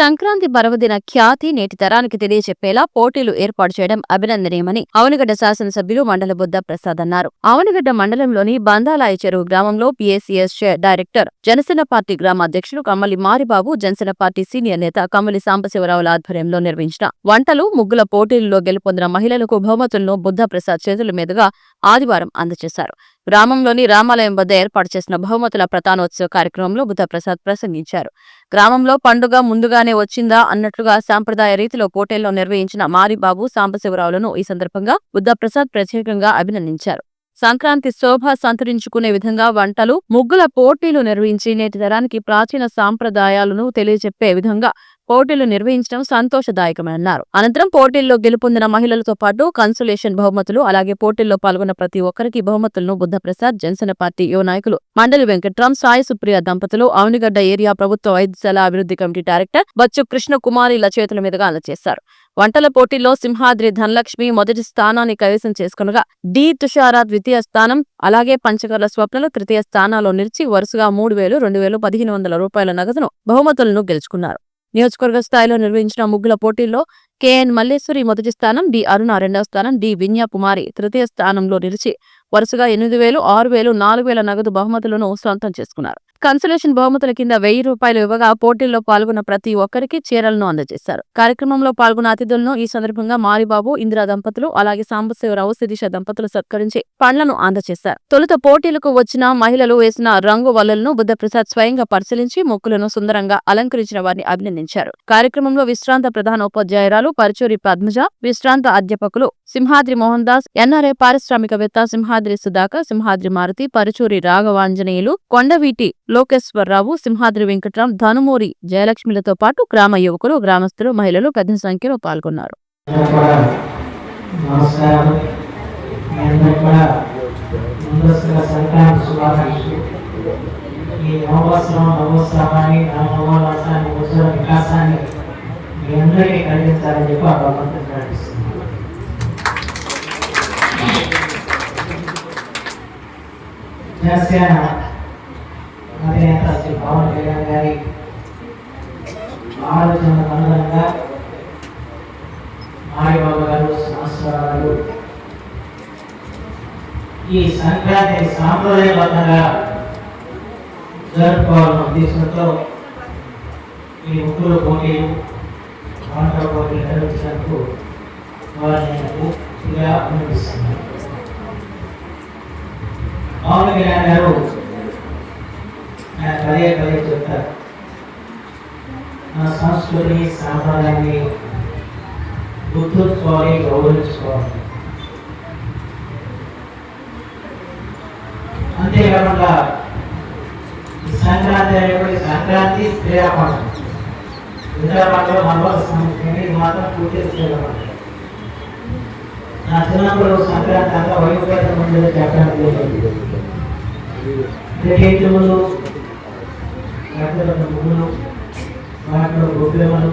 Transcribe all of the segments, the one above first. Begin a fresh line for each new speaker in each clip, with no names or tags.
సంక్రాంతి పర్వదిన ఖ్యాతి నేటి తరానికి తెలియచెప్పేలా పోటీలు ఏర్పాటు చేయడం అభినందనీయమని అవనిగడ్డ శాసనసభ్యులు మండల బుద్ధ ప్రసాద్ అన్నారు. అవనిగడ్డ మండలంలోని బందాలాయ చెరువు గ్రామంలో పీఎస్సీఎస్ డైరెక్టర్ జనసేన పార్టీ గ్రామ అధ్యక్షులు కమ్మలి మారిబాబు జనసేన పార్టీ సీనియర్ నేత కమ్మలి సాంబశివరావుల ఆధ్వర్యంలో నిర్వహించిన వంటలు ముగ్గుల పోటీలలో గెలుపొందిన మహిళలకు బహుమతులను బుద్ధ ప్రసాద్ చేతుల మీదుగా ఆదివారం అందజేశారు. గ్రామంలోని రామాలయం వద్ద ఏర్పాటు చేసిన బహుమతుల ప్రధానోత్సవ కార్యక్రమంలో బుద్ధప్రసాద్ ప్రసంగించారు. గ్రామంలో పండుగ ముందుగానే వచ్చిందా అన్నట్లుగా సాంప్రదాయ రీతిలో పోటీల్లో నిర్వహించిన మారిబాబు సాంబశివరావులను ఈ సందర్భంగా బుద్ధప్రసాద్ ప్రత్యేకంగా అభినందించారు. సంక్రాంతి శోభ సంతరించుకునే విధంగా వంటలు ముగ్గుల పోటీలు నిర్వహించి నేటి తరానికి ప్రాచీన సాంప్రదాయాలను తెలియజెప్పే విధంగా పోటీలు నిర్వహించడం సంతోషదాయకమన్నారు. అనంతరం పోటీల్లో గెలుపొందిన మహిళలతో పాటు కన్సులేషన్ బహుమతులు అలాగే పోటీల్లో పాల్గొన్న ప్రతి ఒక్కరికి బహుమతులను బుద్ధప్రసాద్ జనసేన పార్టీ యువ నాయకులు మండలి వెంకట్రామ్ సాయి సుప్రియ దంపతులు అవనిగడ్డ ఏరియా ప్రభుత్వ వైద్యశాల అభివృద్ధి కమిటీ డైరెక్టర్ బచ్చు కృష్ణ కుమారిల చేతుల మీదుగా అందజేశారు. వంటల పోటీల్లో సింహాద్రి ధనలక్ష్మి మొదటి స్థానాన్ని కైవసం చేసుకునగా డి తుషార ద్వితీయ స్థానం అలాగే పంచకర్ల స్వప్నలు తృతీయ స్థానాల్లో నిలిచి వరుసగా మూడు వేలు రెండు వేలు పదిహేను వందల రూపాయల నగదును బహుమతులను గెలుచుకున్నారు. నియోజకవర్గ స్థాయిలో నిర్వహించిన ముగ్గుల పోటీల్లో కెఎన్ మల్లేశ్వరి మొదటి స్థానం డి అరుణ రెండవ స్థానం డి విన్యాకుమారి తృతీయ స్థానంలో నిలిచి వరుసగా ఎనిమిది వేలు ఆరు వేలు నాలుగు వేల నగదు బహుమతులను సొంతం చేసుకున్నారు. కన్సలేషన్ బహుమతుల కింద వెయ్యి రూపాయలు ఇవ్వగా పోటీల్లో పాల్గొన్న ప్రతి ఒక్కరికి చీరలను అందజేశారు. కార్యక్రమంలో పాల్గొన్న అతిథులను ఈ సందర్భంగా మారిబాబు ఇందిరా దంపతులు అలాగే సాంబశివరావు శిరీష దంపతులు సత్కరించి పండ్లను అందజేశారు. తొలుత పోటీలకు వచ్చిన మహిళలు వేసిన రంగు వలలను బుద్ధప్రసాద్ స్వయంగా పరిశీలించి మొక్కులను సుందరంగా అలంకరించిన వారిని అభినందించారు. కార్యక్రమంలో విశ్రాంత ప్రధాన ఉపాధ్యాయురాలు పరుచూరి పద్మజ విశ్రాంత అధ్యాపకులు సింహాద్రి మోహన్ దాస్ ఎన్ఆర్ఐ పారిశ్రామికవేత్త సింహాద్రి సుధాకర్ సింహాద్రి మారుతి పరుచూరి రాఘవాంజనేయులు కొండవీటి లోకేశ్వరరావు సింహాద్రి వెంకట్రాం ధనుమూరి జయలక్ష్మిలతో పాటు గ్రామ యువకులు గ్రామస్తులు మహిళలు పెద్ద సంఖ్యలో పాల్గొన్నారు.
ఈ నవవత్సరం నవోత్సవాన్ని నా నవోల్లాసాన్ని ఉజ్వల వికాసాన్ని మీ అందరికీ కలిగించాలని చెప్పి ఆ భగవంతుని జనసేన అధినేత శ్రీ పవన్ కళ్యాణ్ గారి ఆలోచన అనుగుణంగా మారిబాబు గారు సంవత్సరాలు ఈ సంక్రాంతి సాంప్రదాయబద్ధంగా జరుపుకోవాలన్న ఉద్దేశంతో ఈ ముగ్గురు పోటీలు వంట పోటీలు నిర్వహించినందుకు వారిని అభినందిస్తున్నాను. పవన్ కళ్యాణ్ గారు. ఆయన పదే పదే చెప్తారు. మన సంస్కృతి సాంప్రదాయాన్ని గుర్తుంచుకోవాలి గౌరవించుకోవాలి. అంతేకాకుండా సంక్రాంతి అనేటువంటి సంక్రాంతి స్త్రీల పండుగ ఇతర పండుగ మనలో సంస్కృతి మాత్రం పూర్తి స్త్రీల పండుగ నా చిన్నప్పుడు సంక్రాంతి అంతా వైపుపేట ఉండేది చెప్పడానికి లేదు. క్రికెట్ ముగ్గులు వాటిలో గొప్పలు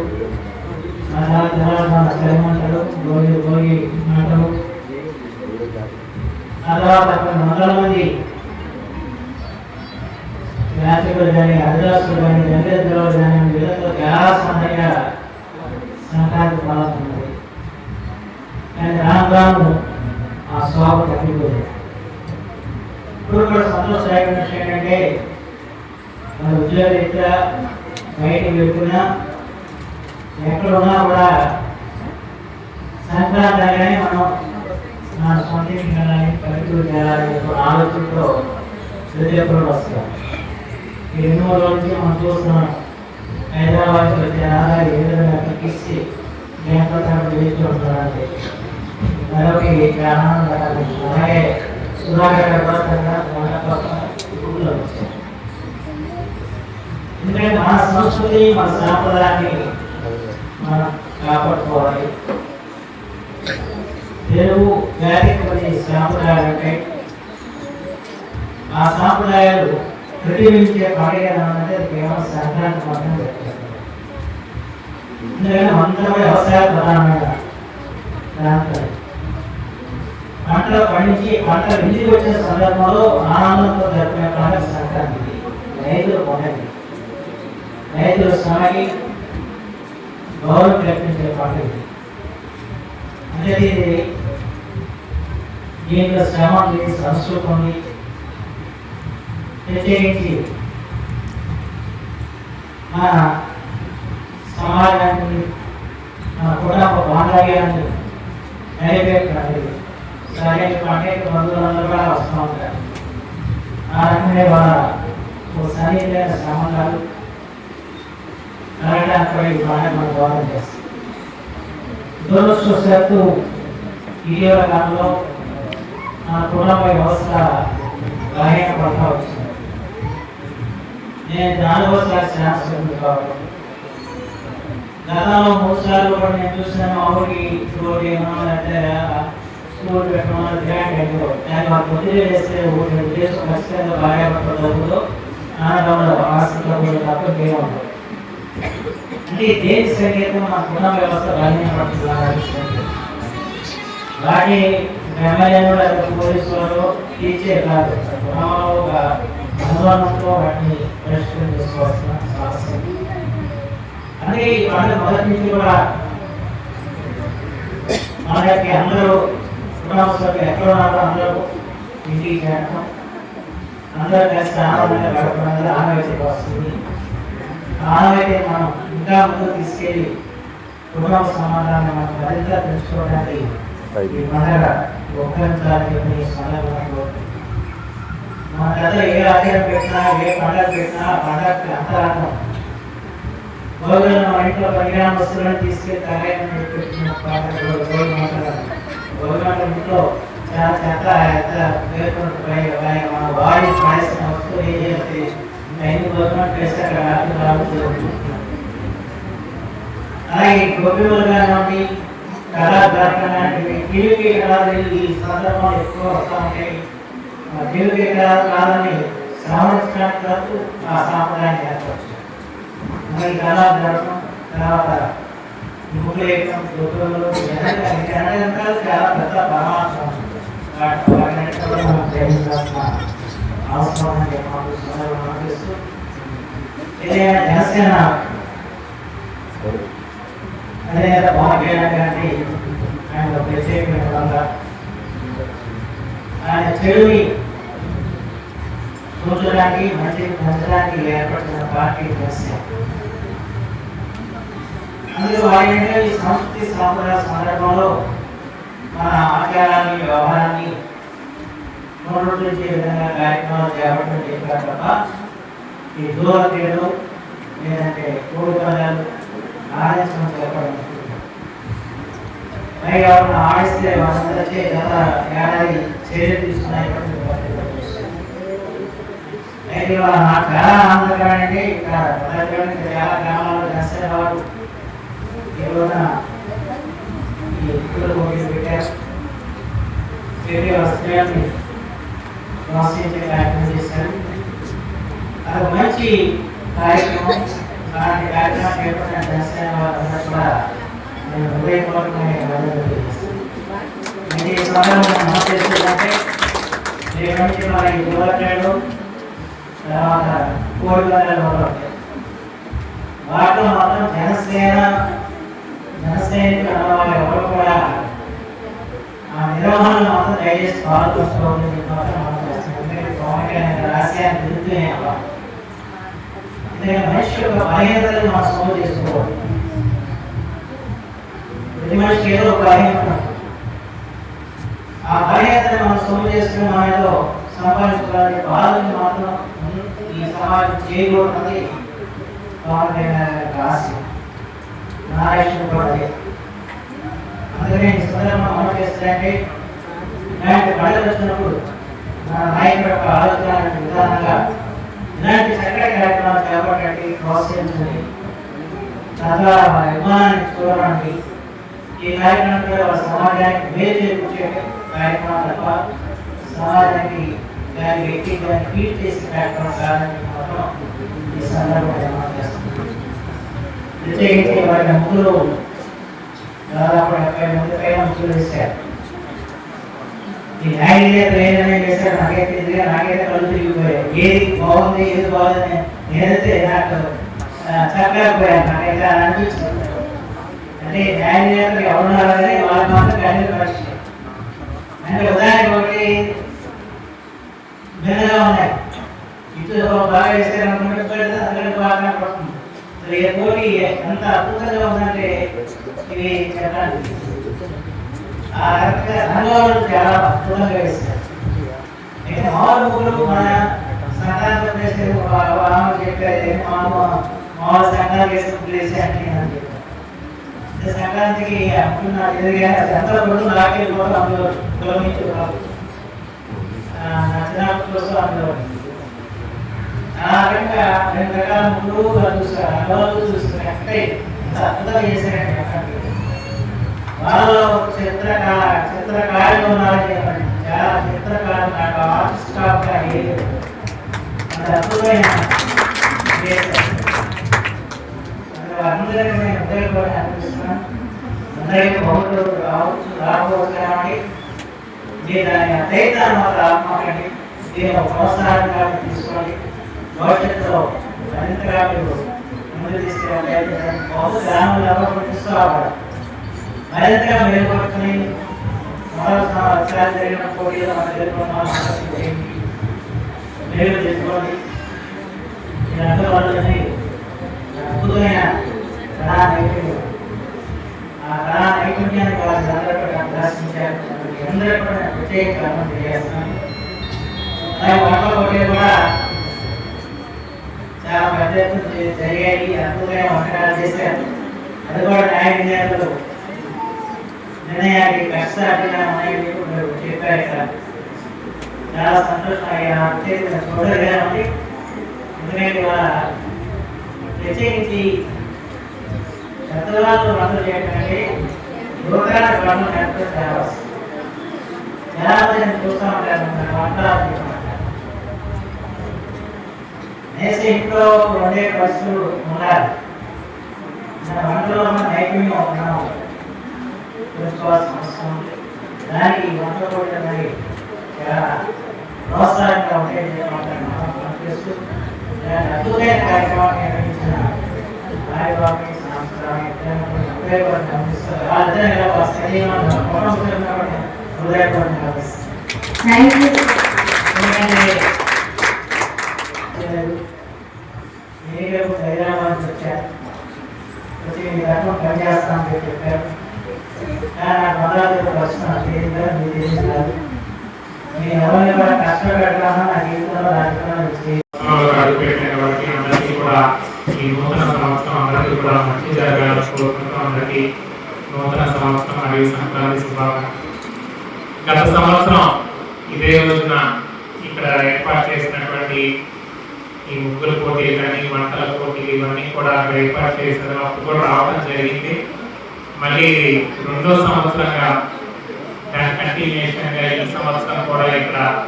అలా తర్వాత చలిమంటలు భోగి గోగి మంటలు తర్వాత కొన్ని వందల మంది యాత్రికులు కానీ అధిరాసులు కానీ గంగేశ్వరులు కానీ వీళ్ళతో చాలా సందడిగా సంక్రాంతి పాల్గొన్నారు కానీ రాను ఆ స్వామి తగ్గిపోయింది ఇప్పుడు కూడా సంతోషదాయకమైన విషయం ఏంటంటే మన ఉద్యోగ ఉద్యోగరీత్యా బయటకు వెళ్తున్నా ఎక్కడ ఉన్నా కూడా సంక్రాంతి అనగానే మనం నా సొంత ఇంటికి వెళ్ళాలి పల్లెటూరు చేయాలి ఆలోచనతో ప్రతి ఒక్కరు వస్తారు ఈ రెండు మనం చూస్తున్నాం హైదరాబాద్ వచ్చే ఆదాయం ఏ విధంగా తగ్గించి బ్యాంకులో తనకు వేచి ఉంటున్నారంటే మరొక ఆనందం అలాగే సుధాకర్ కూడా ఎందుకంటే మన సంస్కృతి మన సాంప్రదాయాన్ని మనం కాపాడుకోవాలి తెలుగు జాతికి కొన్ని సాంప్రదాయాలు ఉంటాయి ఆ సాంప్రదాయాలు ప్రతిబింబించే పండుగ అంటే కేవలం సంక్రాంతి మాత్రమే చెప్తారు ఎందుకంటే అందరూ వ్యవసాయ ప్రధానమైన ప్రాంతాలు. పంటలు పండించి పంటలు ఇంటికి వచ్చిన సందర్భంలో ఆనందంతో జరుపుకునే పండుగ సంక్రాంతి. రైతులు పండుగ రైతులు సాగి గౌరవం ప్రకటించే పండుగ అంటే ఇది దీంట్లో శ్రమ ఉంది సంస్కృతి ఉంది. ప్రత్యేకించి మన సమాజాన్ని మన కుటుంబ బాంధవ్యాన్ని నెరవేర్చాలి సరైన పండుగ బంధువులందరూ కూడా వస్తూ ఉంటారు. ఆ రకంగా వాళ్ళ ఓ సంబంధాలు కలగడానికి కూడా ఈ మనం చేస్తాం దురదృష్టవశాత్తు ఇటీవల కాలంలో నా కుటుంబ వ్యవస్థ బలహీన పడతా వచ్చింది. నేను నాలుగోసారి శాస్త్రం కాబట్టి. గతంలో మూడు సార్లు కూడా నేను చూసిన మా ఊరికి రోడ్డు అంటే స్కూల్ పెట్టడం గ్రాండ్ అయ్యో దాన్ని మాకు ఊరి ఉద్దేశం ఖచ్చితంగా బాగా పడుతుందో ఆనందంలో ఆసక్తిలో కూడా తప్ప వేరే అంటే దేని కుటుంబ వ్యవస్థ బలహీన పడుతుంది వాటి ఎమ్మెల్యేలు లేదా పోలీసు వాళ్ళు కాదు కుటుంబంలో ఒక అనుమానంతో వాటిని చేసుకోవాల్సిన సమస్య అందుకే మొదటి నుంచి కూడా మనకి అందరూ ఎక్కడ ఉన్నారో అందరూ ఇంటికి చేరటం. అందరూ కలిసి ఆనందంగా గడపడం అనేది ఆనవాయితీగా వస్తుంది ఆనవాయితీ మనం ఇంకా ముందుకు తీసుకెళ్ళి కుటుంబ సమాధానం మనం మరింత పెంచుకోవడానికి ఈ పండుగ ఉపయోగించాలని సందర్భంలో మన గత ఏ ఆచారం పెట్టినా ఏ పండుగ పెట్టినా ఆ పండుగకి అంతరార్థం. భోజనం మన ఇంట్లో పరిణామ వస్తువులను తీసుకెళ్ళి చెప్పి భోజనం ఇంట్లో చాలా చెత్త మన వాడి పడేసిన వస్తువులు ఏం చేస్తే అక్కడ రావచ్చు అలాగే గొప్పలు కానివ్వండి లాంటివి ఈ సందర్భంలో ఎక్కువ వస్తూ ఉంటాయి. కాదని ఆ సాంప్రదాయం ఏర్పరచు మరి తర్వాత ముగ్గులు వేయడం గొప్పలు చాలా పెద్ద పరమాత్మ వాటి వాటిని గారిని ఆయన ప్రత్యేకమైన ఆయన చెడుని చూడడానికి మంచి పంచడానికి ఏర్పడుతున్న పార్టీ జనసేన అందులో ఆయన ఈ సంస్కృతి సాంప్రదాయ సందర్భంలో మన ఆచారాన్ని వ్యవహారాన్ని పునరుద్ధరించే విధంగా కార్యక్రమాలు చేపట్టడం చెప్పారు తప్ప ఈ దూర క్రీడలు లేదంటే కోడి పదాలు ఆడించడం చెప్పడం పైగా ఉన్న ఆడిస్తే వాళ్ళందరికీ గత ఏడాది చర్యలు తీసుకున్నాయి అయితే ఇవాళ చాలా ఆనందకరమైనది ఇక్కడ చాలా గ్రామాల్లో దర్శన వారు ఈ రోజున ఈ వస్త్రాన్ని కార్యక్రమం చేశారు. అది మంచి కార్యక్రమం. అలాంటి కార్యక్రమం చేపట్టిన దర్శన కూడా నేను హృదయపూర్వకమైన ధన్యవాదాలు ఈ రేపు నుంచి మన ఈ యువకులు తర్వాత వాటిలో మాత్రం జనసేన జనసైనికులు అన్నవాళ్ళు ఎవరు కూడా ఆ నిర్వహణ మాత్రం దయచేసి పాల్గొసుకోవాలని మాత్రం మనం ఎందుకంటే పవన్ కళ్యాణ్ గారి ఆశయాన్ని అవ్వాలి ఎందుకంటే మనిషి యొక్క బలహీనతలను మనం సోలు చేసుకోవాలి ప్రతి మనిషికి ఏదో ఒక బలహీనత ఆ బలహీనతను మనం సొమ్ము చేసుకుని సంపాదించుకోవాలని బాధని మాత్రం ఈ సమాజం చేయకూడదని పవన్ కళ్యాణ్ నారాయణ కూడా అందుకనే ఈ సందర్భంగా చేస్తారంటే ఇలాంటి వచ్చినప్పుడు మన నాయకుడు యొక్క ఆలోచన విధానంగా ఇలాంటి చక్కటి కార్యక్రమాలు చేపట్టండి ప్రోత్సహించండి. తద్వారా విమానాన్ని చూడడానికి ఈ కార్యక్రమం ద్వారా సమాజానికి మేలు చేకూర్చే కార్యక్రమం తప్ప సమాజానికి దాని వ్యక్తి దాన్ని ఫీడ్ చేసే కార్యక్రమం కాదని మాత్రం ఈ సందర్భంగా మనం చేస్తున్నాం ప్రత్యేకించి వారి ముగ్గురు దాదాపు డెబ్బై మంది పైన ముగ్గురు వేశారు. ఈ న్యాయ లేదని చేశారు నాకైతే తెలియదు నాకైతే కళ్ళు తిరిగిపోయాయి. ఏది బాగుంది ఏది బాగుంది నేనైతే నాకు చక్కగా పోయాను నాకైతే అలా అనిపించింది. అంటే న్యాయ నేతలు ఎవరున్నారని వాళ్ళకి మాత్రం క్యాండిడేట్ పరిస్థితి అంటే ఉదాహరణ ఒకటి భిన్నగా ఉన్నాయి. ఇటు బాగా వేసారు అనుకుంటే పెడితే అందరికీ బాగా పడుతుంది అసలు ఈ పోటీ ఎంత అద్భుతంగా ఉందంటే ఇవి చెప్పడానికి. ఆ రకంగా చాలా అద్భుతంగా వేస్తారు అయితే మామూలు ముగ్గురు మన సంక్రాంతి చేసే వాహనం చెప్పారు మామూలు మామూలు సంక్రాంతి చేసే ముగ్గులు వేసి అంటే అని చెప్పారు అంటే సంక్రాంతికి అనుకున్న ఎదురుగా ఎంత కూడా నాకే కూడా అందులో కిలోమీటర్ నచ్చినప్పుడు కోసం అందులో ఆ రకంగా రెండు రకాల ముగ్గురు చూస్తారు అడవులు చూస్తారు అంటే అద్భుతం అద్భుతంగా చేశారండి అక్కడ వాళ్ళలో చిత్రకారులు ఉన్నారని చెప్పండి చాలా చిత్రకారులు నాకు ఆర్టిస్ట్ కాకుండా లేదు అది అద్భుతమైన చేశారు. అందులో అందరికీ నేను ఉదయపడి అనిపిస్తున్నాను అందరికీ బహుళ రావచ్చు రాకపోవచ్చు కాబట్టి మీరు దాని అద్వైతాన్ని మాత్రం ఆత్మకండి దీని ఒక ప్రోత్సాహంగా తీసుకోండి. భవిష్యత్తులో మరింతగా ముందు తీసుకెళ్ళి గ్రామంలో ఎవరు తీసుకోవాలి మరింతగా మెరుగుపడుతుంది మరో సంవత్సరాలు జరిగిన మన తెలుగు మెరుగు చేసుకోండి. మీరందరూ వాళ్ళని అద్భుతమైన కళా నైపుణ్యం ఆ కళా నైపుణ్యాన్ని వాళ్ళని అందరూ కూడా ప్రదర్శించారు అందరూ కూడా ప్రత్యేక కూడా చాలా పెద్ద జరిగాయి అద్భుతమైన వంటకాలు చేశారు. అది కూడా న్యాయ విద్యార్థులు నిర్ణయానికి కష్టాలు చెప్పారు సార్ చాలా సంతోషం అయ్యా. చూడగలిగామండి ఎందుకంటే వాళ్ళ ప్రత్యేకించి పెద్దవాళ్ళు వంటలు చేయడం అంటే యువకాల వంటలు నేర్పడం చాలా చాలా మంది చూస్తూ ఉంటారు మన వంటలు. చేసుకుంటారు. నేసే ఇంట్లో వండే వస్తువులు ఉండాలి. మన వంటలో మన నైపుణ్యం ఉన్నాం తెలుసుకోవాల్సిన అవసరం దానికి వంట కూడా మరి ప్రోత్సాహంగా ఉంటాయి చేస్తూ అద్భుతమైన కార్యక్రమాన్ని నిర్వహించిన గమనిస్తారు. కుటుంబం కాబట్టి హృదయపూర్వకంగా గమనిస్తారు
థ్యాంక్ యూ
ఎందుకంటే మీరు హైదరాబాద్ నుంచి వచ్చారు వచ్చి మీ రకం పనిచేస్తామని చెప్పి చెప్పారు. నాకు మొదలు మీరు నేను ఎవరిని కూడా నా జీవితంలో రాజకీయాలు
కూడా ఈ నూతన సంవత్సరం అందరికీ కూడా మంచి జరగాలని కోరుకుంటూ అందరికీ నూతన సంవత్సరం మరియు సంక్రాంతి శుభాకాంక్షలు. గత సంవత్సరం ఇదే రోజున ఇక్కడ ఏర్పాటు చేసినటువంటి ఈ ముగ్గుల పోటీలు కానీ వంటల పోటీలు ఇవన్నీ కూడా అక్కడ ఏర్పాటు చేశారు. అప్పుడు కూడా రావడం జరిగింది. మళ్ళీ రెండో సంవత్సరంగా దాని కంటిన్యూషన్గా ఈ సంవత్సరం కూడా ఇక్కడ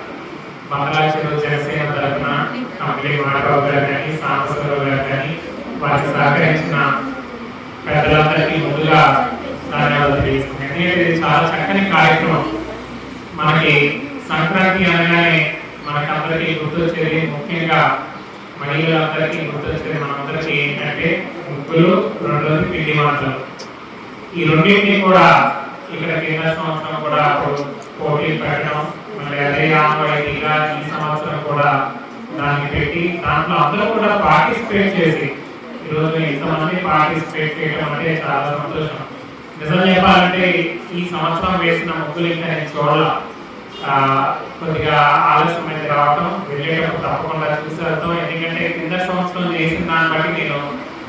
మంగళాచరు జనసేన తరఫున కంపెనీ మాధవ్ గారు కానీ సాంబశ్వరరావు గారు కానీ వారికి సహకరించిన పెద్దలందరికీ ముందుగా ధన్యవాదాలు తెలియజేస్తున్నాను. ఎందుకంటే ఇది చాలా చక్కని కార్యక్రమం. మనకి సంక్రాంతి అనగానే మనకందరికీ గుర్తొచ్చేది ముఖ్యంగా మహిళలందరికీ గుర్తొచ్చేది మనందరికీ ఏంటంటే ముగ్గులు రెండోది పిండి మాటలు ఈ రెండింటిని కూడా ఇక్కడ కేంద్ర సంవత్సరం కూడా పోటీలు పెట్టడం మళ్ళీ అదే ఆనవాయితీగా ఈ సంవత్సరం కూడా దాన్ని పెట్టి దాంట్లో అందరూ కూడా పార్టిసిపేట్ చేసి ఈరోజు ఇంతమంది పార్టిసిపేట్ చేయడం అంటే చాలా సంతోషం. నిజం చెప్పాలంటే ఈ సంవత్సరం వేసిన ముగ్గులు ఇంకా నేను చూడాలి. కొద్దిగా ఆలస్యమైంది రావడం వెళ్ళేటప్పుడు తప్పకుండా చూసి ఎందుకంటే కింద సంవత్సరం చేసిన దాన్ని బట్టి నేను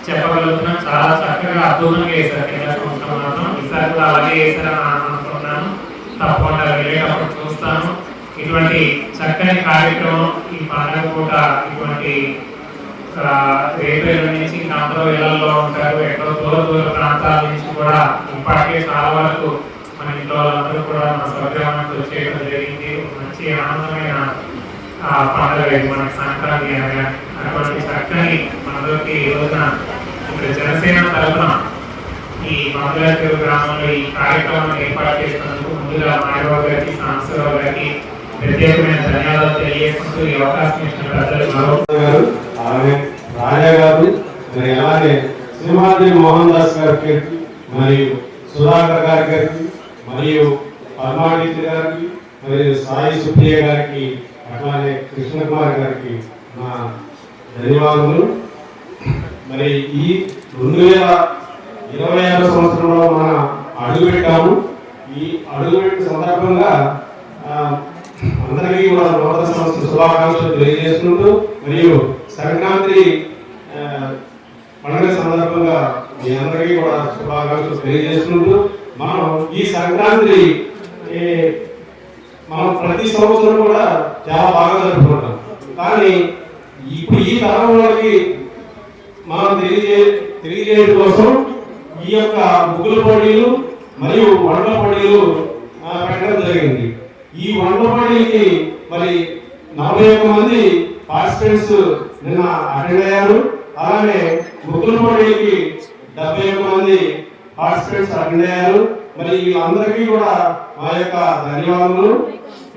చెప్పగలుగుతున్నాను చాలా చక్కగా అద్భుతంగా వేశారు కింద సంవత్సరం మాత్రం. ఈసారి కూడా అలాగే వేశారని అనుకుంటున్నాను. తప్పకుండా వెళ్ళేటప్పుడు చూస్తాను. ఇటువంటి చక్కని కార్యక్రమం ఈ పండుగ పూట ఇటువంటి రేపేళ్ళ నుంచి ఇంకా అందరూ ఇళ్ళలో ఉంటారు. ఎక్కడో దూర దూర ప్రాంతాల నుంచి కూడా ఇప్పటికే చాలా వరకు మన ఇంట్లో వాళ్ళందరూ కూడా మన స్వగ్రామానికి వచ్చేయడం జరిగింది. మంచి ఆనందమైన పండుగ మన సంక్రాంతి అనగా అటువంటి చక్కని మనలోకి ఈ రోజున ఇప్పుడు జనసేన తరఫున ఈ మంగళగిరి గ్రామంలో ఈ కార్యక్రమాన్ని ఏర్పాటు చేసినందుకు ముందుగా మాయబాబు గారికి సాంబశివరావు గారికి ప్రత్యేకమైన ధన్యవాదాలు తెలియజేసుకుంటూ ఈ అవకాశం ఇచ్చిన ప్రజలు మరో
గారు రాజా గారు మరి అలాగే సింహాద్రి మోహన్ దాస్ గారికి
మరియు సుధాకర్ గారి గారికి మరియు పద్మావతి గారికి మరియు సాయి సుప్రియ గారికి అట్లానే కృష్ణకుమార్ గారికి నా ధన్యవాదములు. మరి ఈ రెండు వేల ఇరవై ఆరు సంవత్సరంలో మన అడుగుపెట్టాము ఈ అడుగుపెట్టిన సందర్భంగా అందరికీ కూడా నూతన సంవత్సర శుభాకాంక్షలు తెలియజేసుకుంటూ మరియు సంక్రాంతి పండుగ సందర్భంగా మీ అందరికీ కూడా శుభాకాంక్షలు తెలియజేసుకుంటూ మనం ఈ సంక్రాంతి మనం ప్రతి సంవత్సరం కూడా చాలా బాగా జరుపుకుంటాం. కానీ ఇప్పుడు ఈ తరం వాళ్ళకి మనం తెలియజే తెలియజేయడం కోసం ఈ యొక్క ముగ్గుల పోటీలు మరియు వంటల పోటీలు పెట్టడం జరిగింది. ఈ వంటల పోటీలకి మరి నలభై ఒక్క మంది పార్టిసిపెంట్స్ నిన్న అటెండ్ అయ్యారు. అలానే ముగ్గుల పోటీలకి డెబ్బై ఒక్క మంది పార్టిసిపెంట్స్ అభినయాలు మరి వీళ్ళందరికీ కూడా మా యొక్క ధన్యవాదాలు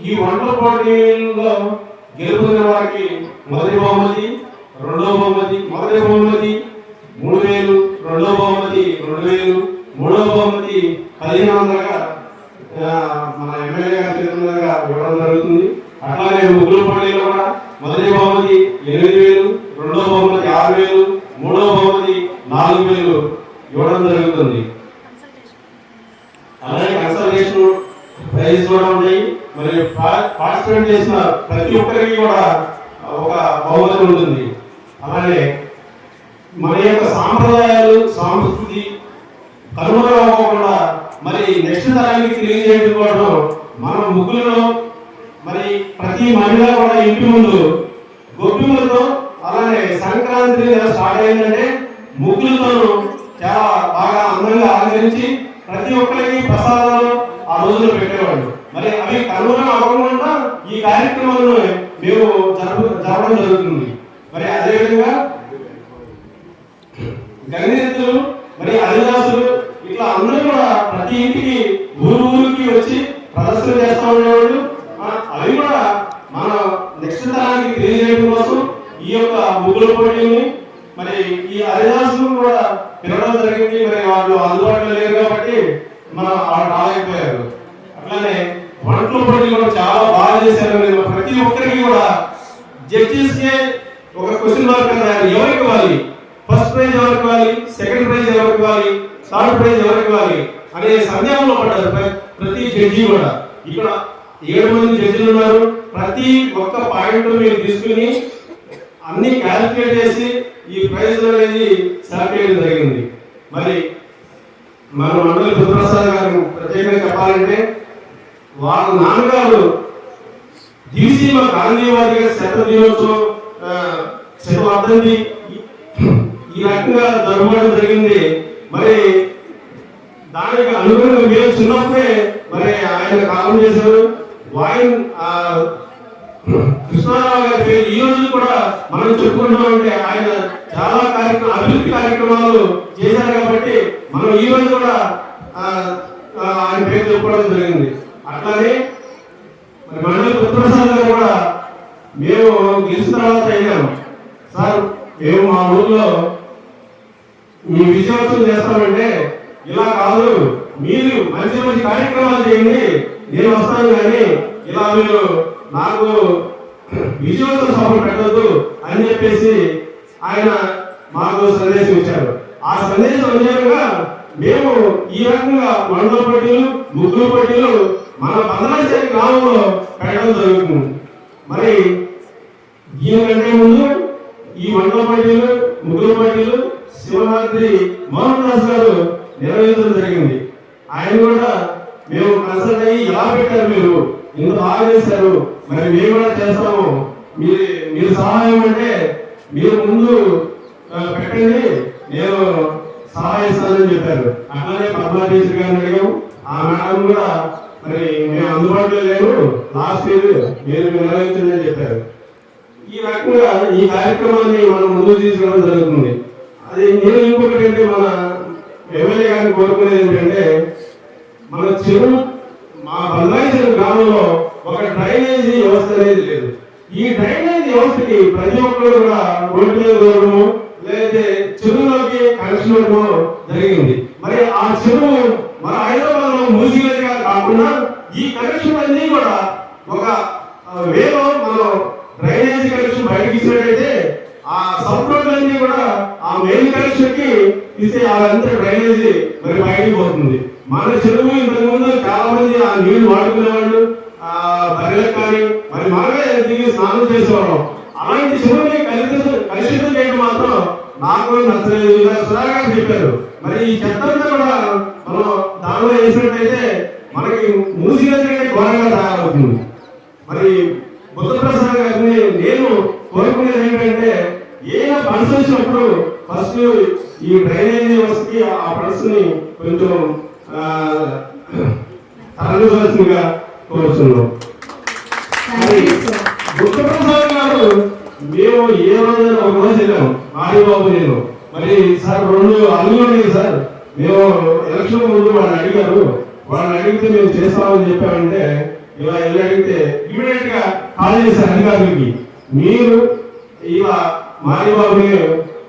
ఈ వంటల పోటీల్లో గెలుపొందిన వారికి మొదటి బహుమతి రెండో బహుమతి మొదటి బహుమతి మూడు వేలు రెండో బహుమతి రెండు వేలు మూడో బహుమతి పదిహేను వందలుగా మన ఎమ్మెల్యే గారి ఇవ్వడం జరుగుతుంది. అట్లాగే ముగ్గుల పోటీలో కూడా మొదటి బహుమతి ఎనిమిది వేలు రెండో బహుమతి ఆరు వేలు మూడో బహుమతి నాలుగు వేలు ఇవ్వడం జరుగుతుంది. అలాగే కన్సల్టేషన్ ప్రైజ్ కూడా ఉన్నాయి. మరి పా- పార్టిసిపేట్ చేసిన ప్రతి ఒక్కరికి కూడా ఒక బహుమతి ఉంటుంది. అలాగే మన యొక్క సాంప్రదాయాలు సంస్కృతి కనుమరుగవ్వకుండా మరి నెక్స్ట్ తరానికి తెలియజేయడం మన ముగ్గులలో మరి ప్రతి మహిళ కూడా ఇంటి ముందు గొప్పిములతో అలానే సంక్రాంతి స్టార్ట్ అయిందంటే ముగ్గులతోనూ చాలా బాగా అందంగా ఆచరించి ప్రతి ఒక్కరికి ప్రసాదాలు ఆ రోజులు పెట్టేవాళ్ళు. మరి అవి కనుగొన అవ్వకుండా ఈ కార్యక్రమాలను మేము జరప జరపడం జరుగుతుంది. మరి అదేవిధంగా గణితులు మరి అదిదాసులు ఇట్లా అందరూ కూడా ప్రతి ఇంటికి ఊరు ఊరికి వచ్చి ప్రదర్శన చేస్తూ ఉండేవాళ్ళు. అవి కూడా మన నెక్స్ట్ తరానికి తెలియజేయడం కోసం ఈ యొక్క ముగ్గుల పోటీని మరి ఈ హరిదాసులు కూడా పిలవడం జరిగింది. మరి వాళ్ళు అందుబాటులో లేరు కాబట్టి మనం వాళ్ళు రాలేకపోయారు. అట్లానే వంటల పోటీలు కూడా చాలా బాగా చేశారు. ప్రతి ఒక్కరికి కూడా జడ్జెస్ ఒక క్వశ్చన్ మార్క్ అన్నారు ఎవరికి ఇవ్వాలి? ఫస్ట్ ప్రైజ్ ఎవరికి ఇవ్వాలి? సెకండ్ ప్రైజ్ ఎవరికి ఇవ్వాలి? థర్డ్ ప్రైజ్ ఎవరికి ఇవ్వాలి? అనే సందేహంలో పడ్డారు ప్రతి జడ్జి కూడా. ఇక్కడ ఏడు మంది జడ్జిలు ఉన్నారు. ప్రతి ఒక్క పాయింట్ మీరు తీసుకుని అన్ని క్యాలిక్యులేట్ చేసి ఈ ప్రైజ్ అనేది సహకరించడం జరిగింది. మరి మన మండలి రుద్రప్రసాద్ గారు ప్రత్యేకంగా చెప్పాలంటే వాళ్ళ నాన్నగారు దివిసీమ గాంధీ వారి గారి శత దినోత్సవం ఆ, ఈ- రకంగా జరగడం జరిగింది. మరి దానికి అనుగుణంగా మీరు చిన్నప్పుడే మరి ఆయన కాలం చేశారు. వాయిన్ కృష్ణారావు గారి పేరు ఈ రోజు కూడా మనం చెప్పుకుంటున్నామంటే ఆయన చాలా కార్యక్రమం అభివృద్ధి కార్యక్రమాలు చేశారు కాబట్టి మనం ఈ రోజు కూడా ఆయన పేరు చెప్పుకోవడం జరిగింది. అట్లానే మరి మండలి పుత్రప్రసాద్ గారు కూడా మేము గెలిచిన తర్వాత అయ్యాము సార్ మేము మా ఊర్లో మీ విజయోత్సవం చేస్తామంటే ఇలా కాదు మీరు మంచి మంచి కార్యక్రమాలు చేయండి నేను వస్తాను కానీ ఇలా మీరు నాకు విజయోత్సవ సభలు పెట్టద్దు అని చెప్పేసి ఆయన మాకు సందేశం ఇచ్చారు. ఆ సందేశం అనుగుణంగా మేము ఈ రకంగా మండల పోటీలు ముగ్గురు పోటీలు మన బందరాశ్రీ గ్రామంలో పెట్టడం జరుగుతుంది. మరి దీనికంటే ముందు ఈ మండల పోటీలు ముగ్గురు పోటీలు శివరాత్రి మోహన్ దాస్ గారు నిర్వహించడం జరిగింది. ఆయన కూడా మేము కన్సల్ట్ అయ్యి ఎలా పెట్టారు మీరు? ఇంత బాగా చేశారు. మరి మేము కూడా చేస్తాము. మీరు మీరు సహాయం అంటే మీరు ముందు పెట్టండి. నేను సహాయిస్తానని చెప్పారు. అట్లానే పద్మాదేశ్ గారిని అడిగాం ఆ మేడం కూడా మరి మేము అందుబాటులో లేరు. లాస్ట్ ఇయర్ మీరు నిర్వహించండి అని చెప్పారు. ఈ రకంగా ఈ కార్యక్రమాన్ని మనం ముందుకు తీసుకెళ్ళడం జరుగుతుంది. అది నేను ఇంకొకటి అంటే మన ఎమ్మెల్యే గారిని కోరుకునేది ఏంటంటే మన చెరువు మా బంగాళీ గ్రామంలో ఒక డ్రైనేజీ వ్యవస్థ అనేది లేదు. ఈ డ్రైనేజ్ వ్యవస్థకి ప్రతి ఒక్కరు కూడా రోడ్డు మీద దూరము లేదంటే చెరువులోకి కనెక్షన్ ఇవ్వడం జరిగింది. మరి ఆ చెరువు మన హైదరాబాద్లో మూసినదిగా కాకుండా ఈ కనెక్షన్ అన్ని కూడా ఒక వేలో మనం డ్రైనేజ్ కనెక్షన్ బయటకి ఇచ్చినట్టయితే ఆ సబ్ రోడ్లన్నీ కూడా ఆ మెయిన్ కనెక్షన్కి ఇస్తే అదంతా డ్రైనేజ్ మరి బయటకు పోతుంది. మన చెరువు ఇంతకు ముందు చాలా మంది ఆ నీళ్ళు వాడుకునేవాళ్ళు ఆ బర్రెలకు కానీ మరి మనమే దిగి స్నానం చేసేవాళ్ళం. అలాంటి శివుని కలిసి కలుషితం చేయడం మాత్రం నాకు నచ్చలేదు. ఇలా సుధాగా చెప్పారు. మరి ఈ చెత్త కూడా మనం దానిలో వేసినట్టయితే మనకి మూసి ఘోరంగా తయారవుతుంది. మరి బుద్ధప్రసాద్ గారిని నేను కోరుకునేది ఏంటంటే ఏదైనా ఫండ్స్ వచ్చినప్పుడు ఫస్ట్ ఈ డ్రైనేజ్ వ్యవస్థకి ఆ ఫండ్స్ కొంచెం తరలివలసిందిగా కోరుతున్నాం. మరి బుద్ధప్రసాద్ గారు మేము ఏ రోజు ఒక రోజు వెళ్ళాము ఆదిబాబు నేను. మరి సార్ రెండు ఉన్నాయి సార్. మేము ఎలక్షన్ ముందు వాళ్ళని అడిగారు. వాళ్ళని అడిగితే మేము చేస్తామని చెప్పామంటే ఇలా వెళ్ళి అడిగితే ఇమీడియట్గా కాల్ చేశారు అధికారులకి. మీరు ఇలా మాదిబాబుని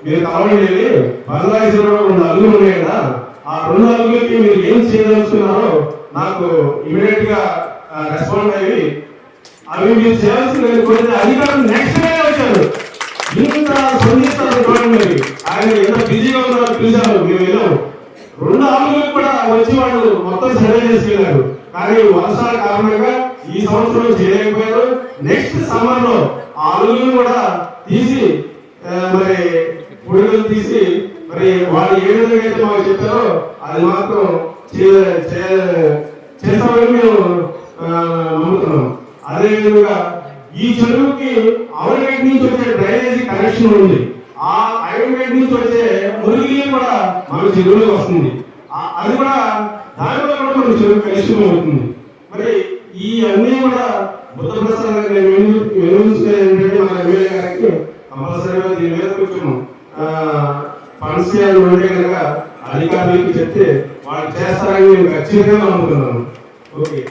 మీరు కలవండి వెళ్ళి బంగాళేశ్వరంలో రెండు అల్లులు ఉన్నాయి కదా. ఆ రెండు అల్లులకి మీరు ఏం చేయదలుచుకున్నారో నాకు ఇమీడియట్గా రెస్పాండ్ అయ్యి అవి మీరు చేయాల్సిన కొన్ని అధికారులు నెక్స్ట్ డే వచ్చారు. ఇంత స్పందిస్తారు చూడండి ఆయన ఎంత బిజీగా ఉన్నారో పిలిచారు మేము వెళ్ళాము రెండు ఆరుగురు కూడా వచ్చి వాళ్ళు మొత్తం సర్వే చేసుకెళ్ళారు. కానీ వర్షాల కారణంగా ఈ సంవత్సరం చేయలేకపోయారు. నెక్స్ట్ సమ్మర్లో ఆ కూడా తీసి మరి పొడిగలు తీసి మరి వాళ్ళు ఏ విధంగా అయితే మాకు చెప్తారో అది మాత్రం చే- చే- చేస్తామని మేము నమ్ముతున్నాం అదేవిధంగా ఈ చెరువుకి అవరిగేట్ నుంచి వచ్చే డ్రైనేజీ కనెక్షన్ ఉంది. ఆ ఐరన్గేట్ నుంచి వచ్చే మురిగి కూడా మన చెరువులోకి వస్తుంది. అది కూడా దానివల్ల కూడా మన చెరువు కలుషితం అవుతుంది. మరి ఈ అన్నీ కూడా బుద్ధ ప్రసాద్ వినియోగించేది ఏంటంటే మన ఎమ్మెల్యే గారికి కంపల్సరీగా దీని మీద కొంచెం ఫండ్స్ చేయాలి ఉంటే కనుక అధికారులకు చెప్తే వాళ్ళు చేస్తారని నేను ఖచ్చితంగా నమ్ముతున్నాను. ఓకే